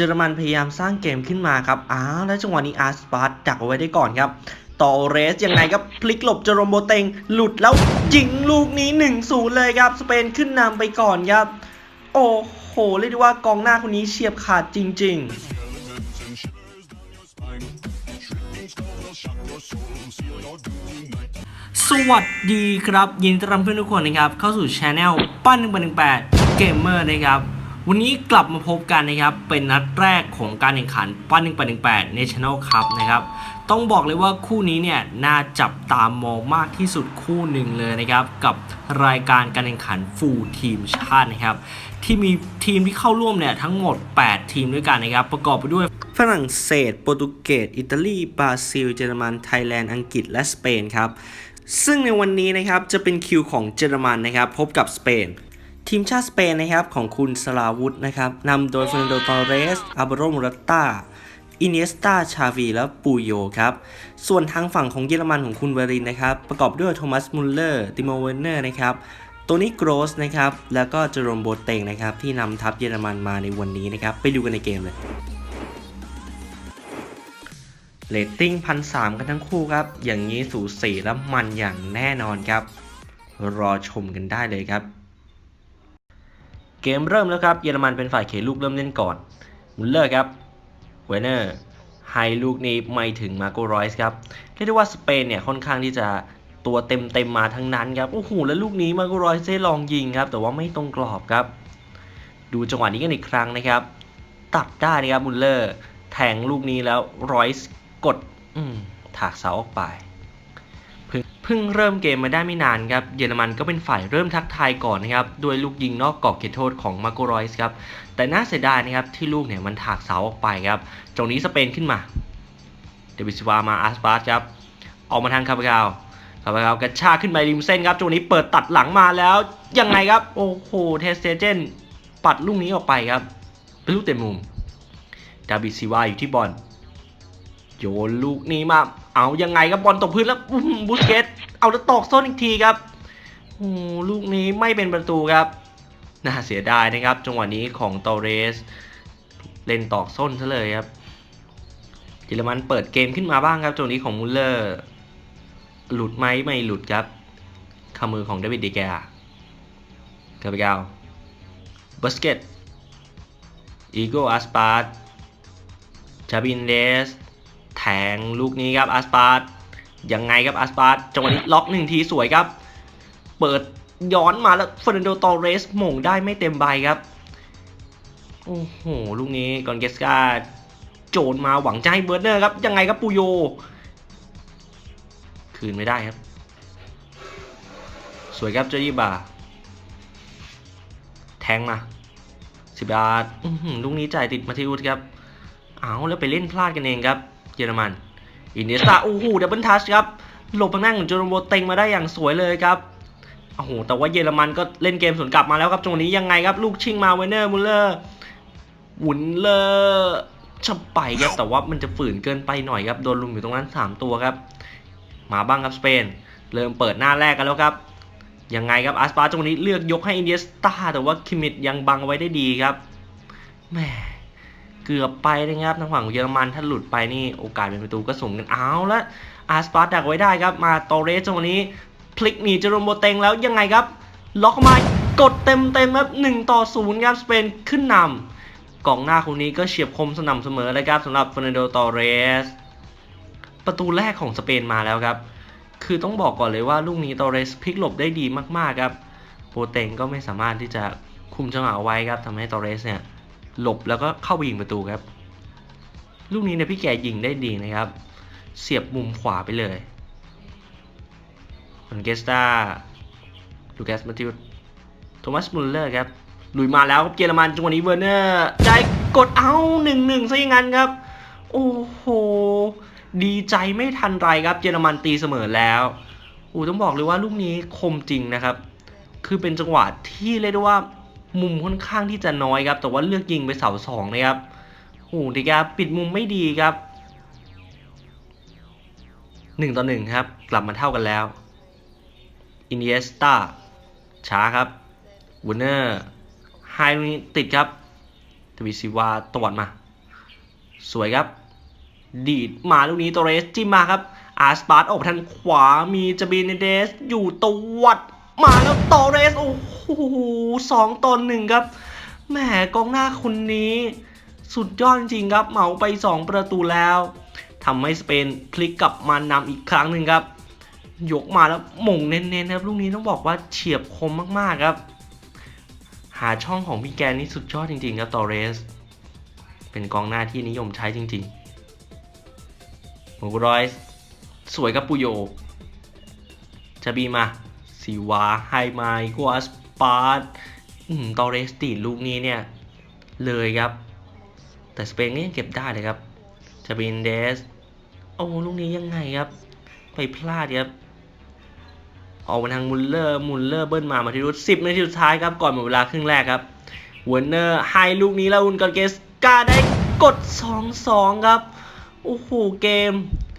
เยอรมันพยายามสร้างเกมขึ้นมาครับอ้าวแล้วจังหวะนี้อาร์สปาร์ตดักเอาไว้ได้ก่อนครับต่อเรสยังไงครับพลิกหลบเจอโรมโบเตงหลุดแล้วยิงลูกนี้1-0เลยครับ สเปนขึ้นนำไปก่อนครับ โอ้โหเรียกได้ว่ากองหน้าคนนี้เฉียบขาดจริง ๆ สวัสดีครับ ยินดีต้อนรับเพื่อนทุกคนนะครับ เข้าสู่ช anel ปั้นหนึ่งหนึ่งแปดเกมเมอร์นะครับ วันนี้กลับมาพบกันนะครับ เป็นนัดแรกของการแข่งขันปั้นหนึ่งหนึ่งแปด National Cup นะครับ ต้องบอกเลยว่าคู่นี้เนี่ยน่าจับตามองมากที่สุดคู่หนึ่งเลยนะครับ กับรายการการแข่งขันฟูลทีมชาตินะครับ ที่มีทีมที่เข้าร่วมเนี่ยทั้งหมด 8 ทีมด้วยกันนะครับ ประกอบไปด้วยฝรั่งเศส โปรตุเกส อิตาลี บราซิล เยอรมัน ไทยแลนด์ อังกฤษ และสเปนครับ ซึ่งในวันนี้นะครับจะเป็นคิวของเยอรมันนะครับ พบกับสเปน ทีมชาติสเปนนะครับของคุณสลาวุธนะครับนำโดยเฟรนโดตอเรสอาบโรมรัตตาอินเนสตาชาวีและปูโยครับ ส่วนทางฝั่งของเยอรมันของคุณเวรินนะครับ ประกอบด้วยโทมัสมุลเลอร์ติโมเวนเนอร์นะครับโตนี่โกรสนะครับ แล้วก็เจอโรมโบเตงนะครับ ที่นำทัพเยอรมันมาในวันนี้นะครับ ไปดูกันในเกมเลยเรตติ้งพันสามกันทั้งคู่ครับ อย่างนี้สูสีและมันอย่างแน่นอนครับ รอชมกันได้เลยครับ มเริ่มแล้วครับ เยอรมันเป็นฝ่ายเขลูกเริ่มเล่นก่อนมุลเลอร์ครับเวเนอร์ให้ลูกนี้ไม่ถึงมาโกรอยส์ครับเรียกได้ว่าสเปนเนี่ยค่อนข้างที่จะตัวเต็มเต็มมาทั้งนั้นครับโอ้โหแล้วลูกนี้มาโกรอยส์ได้ลองยิงครับ แต่ว่าไม่ตรงกรอบครับ ดูจังหวะนี้กันอีกครั้งนะครับ ตัดได้นะครับมุลเลอร์แทงลูกนี้แล้วรอยส์กดอืมถากเสาออกไป พิ่งเพิ่งเริ่มเกมมาได้ไม่นานครับ เยอรมันก็เป็นฝ่ายเริ่มทักทายก่อนนะครับ ด้วยลูกยิงนอกกรอบเขตโทษของมาโกรอยส์ครับ แต่น่าเสียดายนะครับที่ลูกเนี่ยมันถากเสาออกไปครับ ตรงนี้สเปนขึ้นมา เดวิดซิวามาอาร์สปาร์ครับ ออกมาทางคาบากาวคาบากาวกระชากขึ้นไปริมเส้นครับตรงนี้เปิดตัดหลังมาแล้ว ยังไงครับ โอ้โห เทสเตเจนปัดลูกนี้ออกไปครับ เป็นลูกเต็มมุม ดาบิซิวาอยู่ที่บอล โยนลูกนี้มา เอายังไงครับบอลตกพื้นแล้วบุสเกตเอาแล้วตอกส้นอีกทีครับโอ้ลูกนี้ไม่เป็นประตูครับน่าเสียดายนะครับจังหวะนี้ของตอเรส เล่นตอกส้นซะเลยครับเยอรมันเปิดเกมขึ้นมาบ้างครับจังหวะนี้ของมุลเลอร์ หลุดไหมไม่หลุดครับขามือของเดวิดดีแกร์คาเบกาลบัสเกตอีโกอาสปาร์ตจาบินเดส แทงลูกนี้ครับอาสปาร์ตยังไงครับอาสปาร์ตจังหวะนี้ล็อกหนึ่งทีสวยครับ เปิดย้อนมาแล้วเฟรนโดตอเรสหม่งได้ไม่เต็มใบครับโอ้โหลูกนี้กอนเกสกาโจนมาหวังจะให้เบิร์เนอร์ครับ ยังไงครับปูโย คืนไม่ได้ครับ สวยครับเจยี่บาแทงมาสิบาทอื้อหือลูกนี้จ่ายติดมาทิอุสครับ เอาแล้วไปเล่นพลาดกันเองครับ เยอรมันอินเนสตาโอ้โหดับเบิลทัชครับหลบทางด้านของโจโรโบเต็งมาได้อย่างสวยเลยครับโอ้โหแต่ว่าเยอรมันก็เล่นเกมสวนกลับมาแล้วครับจังหวะนี้ยังไงครับ ลูกชิงมาเวเนอร์มุลเลอร์หวุนเลอร์ชับไปครับแต่ว่ามันจะฝืนเกินไปหน่อยครับโดนลุมอยู่ตรงนั้น 3 ตัวครับ มาบ้างครับสเปน เริ่มเปิดหน้าแรกกันแล้วครับยังไงครับอาสปาจังหวะนี้เลือกยกให้อินเดียสตาแต่ว่าคิมิดยังบังไว้ได้ดีครับแหม เกือบไปนะครับทางฝั่งเยอรมันถ้าหลุดไปนี่โอกาสเป็นประตูก็สูงกันเอาละอาสปาร์ดักไว้ได้ครับ มาโตเรสจังหวะนี้พลิกหนีเจอรมโบเตงแล้วยังไงครับ ล็อกเข้ามากดเต็มเต็มๆครับหนึ่งต่อศูนย์ครับสเปนขึ้นนำกองหน้าคนนี้ก็เฉียบคมสม่ำเสมอเลยครับสำหรับเฟรนโดตอเรสประตูแรกของสเปนมาแล้วครับ คือต้องบอกก่อนเลยว่าลูกนี้ตอเรสพลิกหลบได้ดีมากๆครับโปเตงก็ไม่สามารถที่จะคุมจังหวะไว้ครับทำให้ตอเรสเนี่ย หลบแล้วก็เข้าไปยิงประตูครับ ลูกนี้เนี่ยพี่แกยิงได้ดีนะครับ เสียบมุมขวาไปเลยคอนเกสตาลูกัสมาติวโทมัสมุลเลอร์ครับลุยมาแล้วครับเยอรมันจังหวะนี้เวอร์เนอร์ได้กดเอาหนึ่งหนึ่งซะอย่างนั้นครับ โอ้โห ดีใจไม่ทันไรครับเยอรมันตีเสมอแล้วโอ้ต้องบอกเลยว่าลูกนี้คมจริงนะครับ คือเป็นจังหวะที่เรียกได้ว่า มุมค่อนข้างที่จะน้อยครับ แต่ว่าเลือกยิงไปเสาสองนะครับโอ้ดีครับปิดมุมไม่ดีครับหนึ่งต่อหนึ่งครับ กลับมาเท่ากันแล้วอินเ e สตาช้าครับวูเนอร์ไฮลูนี้ติดครับทวีซิวาตวัดมา สวยครับ ดีดมาลูกนี้โตเรสจิ้มมาครับ อาร์สปาร์ตออกทางขวามีจาบินเดสอยู่ตวัดมาแล้วโตเรสโอ้โห สองต่อหนึ่งครับแหมกองหน้าคนนี้ สุดยอดจริงครับเหมาไป 2 ประตูแล้วทำให้สเปนพลิกกลับมานำอีกครั้งหนึ่งครับ ยกมาแล้วหม่งเน้นๆครับลูกนี้ต้องบอกว่าเฉียบคมมากๆครับ หาช่องของพี่แกนนี่สุดยอดจริงๆครับตอเรส เป็นกองหน้าที่นิยมใช้จริงๆมกรอยส์สวยกับปุโยจะบีมาซีวาไฮมาอีกัวส ปาร์ตตอเรสตีลูกนี้เนี่ย เลยครับ แต่สเปนก็ยังเก็บได้เลยครับจะบินเดส โอ้ลูกนี้ยังไงครับ ไปพลาดครับออกมาทางมุลเลอร์มุลเลอร์เบิ้ลมามาที่รุดสิบนาทีสุดท้ายครับ ก่อนหมดเวลาครึ่งแรกครับวอร์เนอร์ให้ลูกนี้แล้วอุนกอนเกสกาได้กด 2-2 ครับ โอ้โห เกม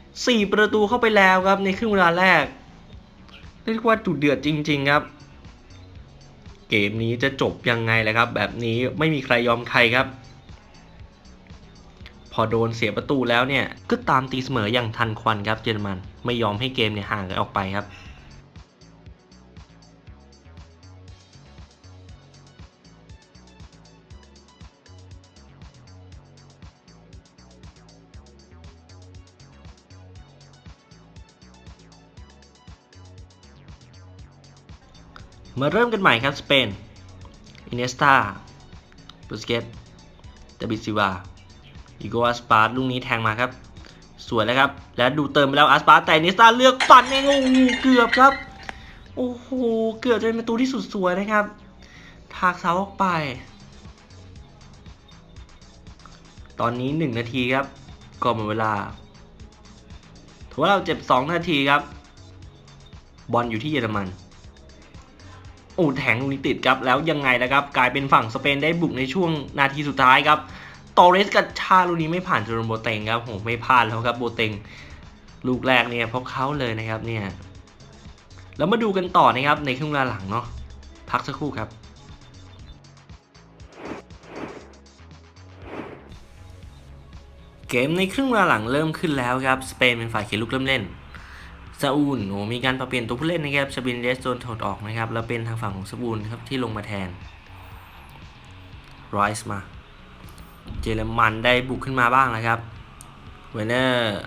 4 ประตูเข้าไปแล้วครับในครึ่งเวลาแรก เรียกว่าดุดเดือดจริง ๆ ครับ เกมนี้จะจบยังไงเลยครับ แบบนี้ไม่มีใครยอมใครครับ พอโดนเสียประตูแล้วเนี่ย ก็ตามตีเสมออย่างทันควันครับเยอรมัน ไม่ยอมให้เกมเนี่ยห่างกันออกไปครับ มาเริ่มกันใหม่ครับ สเปน อินเนสตาบุสเกตเดบิดซิวาอีโกอาสปาร์ตลูกนี้แทงมาครับ สวยแล้วครับ แล้วดูเติมไปแล้วอาสปาร์ตแต่อินเนสตาเลือกปั่นเองโอ้โหเกือบครับ โอ้โห เกือบจะเป็นประตูที่สุดสวยนะครับ ทากเสาออกไป ตอนนี้ 1 นาทีครับก่อนหมดเวลาถือว่าเราเจ็บ 2 นาทีครับ บอลอยู่ที่เยอรมัน โอ้แทงลูกนี้ติดครับแล้วยังไงนะครับ กลายเป็นฝั่งสเปนได้บุกในช่วงนาทีสุดท้ายครับตอเรสกับชาลูนี้ไม่ผ่านจอร์นโบเตงครับโหไม่พลาดแล้วครับโบเตงลูกแรกเนี่ยเพราะเขาเลยนะครับเนี่ยแล้วมาดูกันต่อนะครับในครึ่งเวลาหลังเนาะพักสักครู่ครับเกมในครึ่งเวลาหลังเริ่มขึ้นแล้วครับ สเปนเป็นฝ่ายเขียนลูกเริ่มเล่น ซาอูลโอ้มีการปรับเปลี่ยนตัวผู้เล่นนะครับชบินเดสโดนถอดออกนะครับ แล้วเป็นทางฝั่งของซาอูลครับที่ลงมาแทนไรส์มาเยอรมันได้บุกขึ้นมาบ้างนะครับเวเนอร์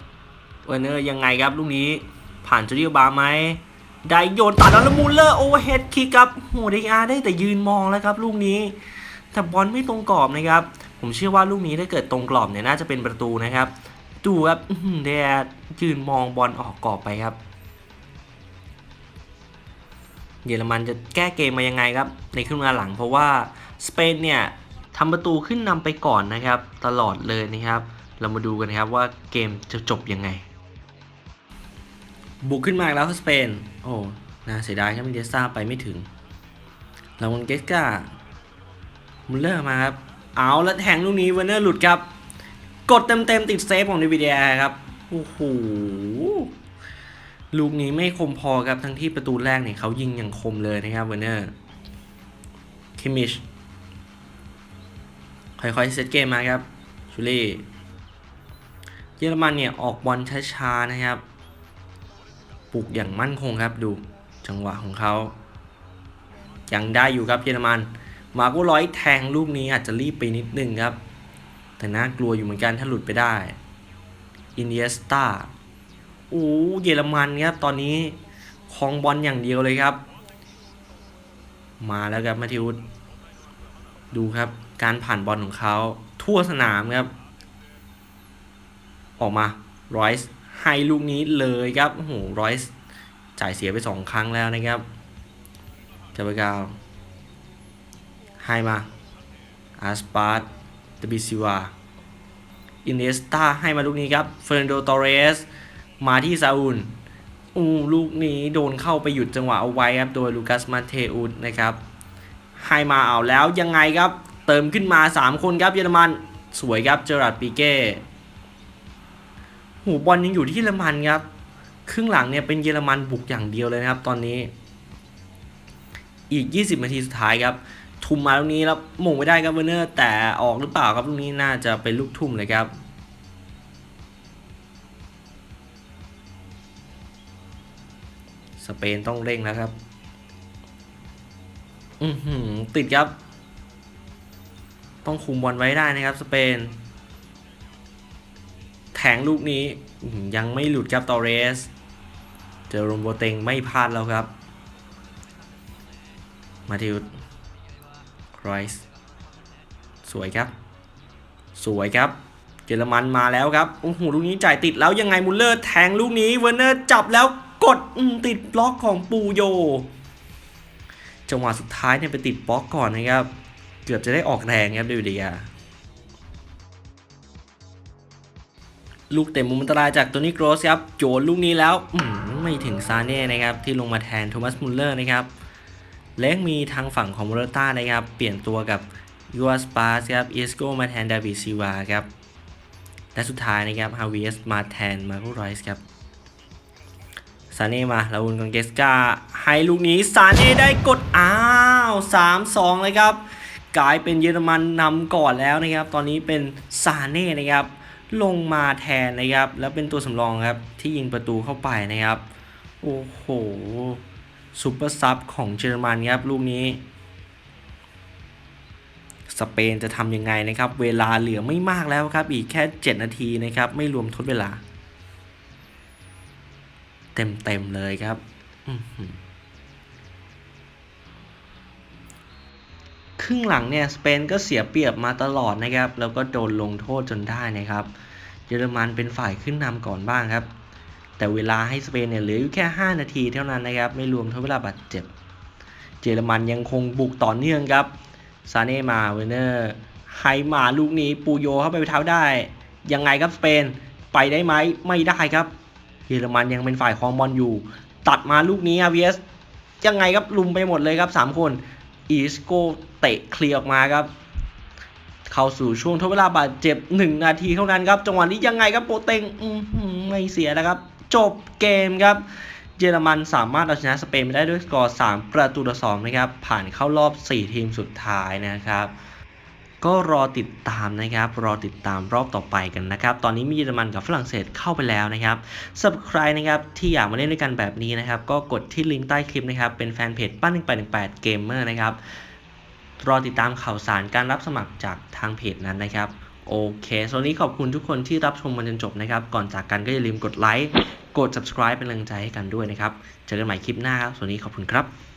เวเนอร์ยังไงครับลูกนี้ผ่านจูเรียบาไหมได้โยนตัดแล้วมูลเลอร์โอเวอร์เฮดคิกครับโหไดอาร์ได้แต่ยืนมองแล้วครับลูกนี้แต่บอลไม่ตรงกรอบนะครับ ผมเชื่อว่าลูกนี้ถ้าเกิดตรงกรอบเนี่ยน่าจะเป็นประตูนะครับ ดูครับอื้อหือแดดยืนมองบอลออกกรอบไปครับ เยอรมันจะแก้เกมมายังไงครับ ในครึ่งเวลาหลังเพราะว่าสเปนเนี่ยทำประตูขึ้นนำไปก่อนนะครับ ตลอดเลยนะครับ เรามาดูกันนะครับว่าเกมจะจบยังไง บุกขึ้นมาแล้วสเปน โอ้น่าเสียดายครับมิเดซ่าไปไม่ถึงลาวันเกสกามุลเลอร์มาครับ เอาแล้วแทงลูกนี้เวเนอร์หลุดครับ กดเต็มๆติดเซฟของเดวิดแอร์ครับโอ้โหลูกนี้ไม่คมพอครับทั้งที่ประตูแรกเนี่ยเขายิงอย่างคมเลยนะครับเวเนอร์คิมิชค่อยๆเซตเกมมาครับชูเล่เยอรมันเนี่ยออกบอลช้าๆนะครับปลุกอย่างมั่นคงครับดูจังหวะของเขายังได้อยู่ครับเยอรมัน มาโก้ร้อยแทงลูกนี้อาจจะรีบไปนิดนึงครับ แต่น่ากลัวอยู่เหมือนกันถ้าหลุดไปได้อินเดียสตาโอ้เยอรมันครับตอนนี้ครองบอลอย่างเดียวเลยครับ มาแล้วครับมาทิวสดูครับ การผ่านบอลของเขา ทั่วสนามครับ ออกมาไรส์ให้ลูกนี้เลยครับโอ้โหไรส์จ่ายเสียไปสองครั้งแล้วนะครับจาเบกาวให้มาอาสปาร์ ตเดบิซิวาอินเนสตาให้มาลูกนี้ครับเฟรนโดตอเรสมาที่ซาอุลอู้ลูกนี้โดนเข้าไปหยุดจังหวะเอาไว้ครับ โดยลูคัสมาเทอุสนะครับให้มาเอาแล้วยังไงครับ เติมขึ้นมา 3 คนครับเยอรมันสวยครับเจอราร์ดปีเก้หูบอลยังอยู่ที่เยอรมันครับ ครึ่งหลังเนี่ยเป็นเยอรมันบุกอย่างเดียวเลยนะครับตอนนี้ อีก 20 นาทีสุดท้ายครับ ทุ่มมาลูกนี้แล้วหม่งไม่ได้ครับเวอร์เนอร์แต่ออกหรือเปล่าครับลูกนี้น่าจะเป็นลูกทุ่มเลยครับสเปนต้องเร่งนะครับ อือหือติดครับ ต้องคุมบอลไว้ได้นะครับ สเปน แทงลูกนี้ยังไม่หลุดครับตอเรส เจอรมโบเตงไม่พลาดแล้วครับ มาทิว ไรส์สวยครับ สวยครับเยอรมันมาแล้วครับ โอ้โห ลูกนี้จ่ายติดแล้วยังไงมุลเลอร์แทงลูกนี้เวอร์เนอร์จับแล้วกดติดบล็อกของปูโย จังหวะสุดท้ายเนี่ยไปติดบล็อกก่อนนะครับ เกือบจะได้ออกแรงครับเดวิดเดียลูกเตะมุมอันตรายจากตัวนี้โกรสครับ โจนลูกนี้แล้วไม่ถึงซาเน่นะครับที่ลงมาแทนโทมัสมุลเลอร์นะครับ เล็กมีทางฝั่งของโมเรต้านะครับเปลี่ยนตัวกับยูอาสปาสครับเอสโกมาแทนดาวิดซิวาครับและสุดท้ายนะครับฮาวิเอสมาแทนมาร์โกไรส์ครับซาเน่มาลาอุนกอนเกสกาให้ลูกนี้ซาเน่ได้กดอ้าว3-2 เลยครับกลายเป็นเยอรมันนำก่อนแล้วนะครับ ตอนนี้เป็นซาเน่นะครับ ลงมาแทนนะครับ แล้วเป็นตัวสำรองครับ ที่ยิงประตูเข้าไปนะครับ โอ้โห ซูเปอร์ซับของเยอรมันครับลูกนี้ สเปนจะทำยังไงนะครับ เวลาเหลือไม่มากแล้วครับ อีกแค่ 7 นาทีนะครับ ไม่รวมทดเวลา เต็มๆเลยครับครึ่งหลังเนี่ยสเปนก็เสียเปรียบมาตลอดนะครับ แล้วก็โดนลงโทษจนได้นะครับ เยอรมันเป็นฝ่ายขึ้นนำก่อนบ้างครับ แต่เวลาให้สเปนเนี่ยเหลืออยู่แค่ 5 นาทีเท่านั้นนะครับ ไม่รวมทดเวลาบาดเจ็บ เยอรมันยังคงบุกต่อเนื่องครับ ซาเน่มาเวเนอร์ไฮมาลูกนี้ปูโยเข้าไปเท้าได้ ยังไงครับสเปนไปได้ไหมไม่ได้ครับ เยอรมันยังเป็นฝ่ายครองบอลอยู่ ตัดมาลูกนี้อาเวียสยังไงครับลุมไปหมดเลยครับ 3 คนอีสโกเตะเคลียร์ออกมาครับ เข้าสู่ช่วงทดเวลาบาดเจ็บ 1 นาทีเท่านั้นครับ จังหวะนี้ยังไงครับโปรเต็งไม่เสียนะครับ จบเกมครับ เยอรมันสามารถเอาชนะสเปนไปได้ด้วยสกอร์ 3 ประตูต่อ2นะครับ ผ่านเข้ารอบ 4 ทีมสุดท้ายนะครับ ก็รอติดตามนะครับ รอติดตามรอบต่อไปกันนะครับ ตอนนี้มีเยอรมันกับฝรั่งเศสเข้าไปแล้วนะครับสำหรับใครนะครับที่อยากมาเล่นด้วยกันแบบนี้นะครับ ก็กดที่ลิงก์ใต้คลิปนะครับ เป็นแฟนเพจปั้น1818 Gamer นะครับรอติดตามข่าวสารการรับสมัครจากทางเพจนั้นนะครับ โอเคส่วนนี้ขอบคุณทุกคนที่รับชมมาจนจบนะครับ ก่อนจากกันก็อย่าลืมกดไลค์ กด subscribe เป็นกำลังใจให้กันด้วยนะครับ เจอกันใหม่คลิปหน้าครับส่วนนี้ขอบคุณครับ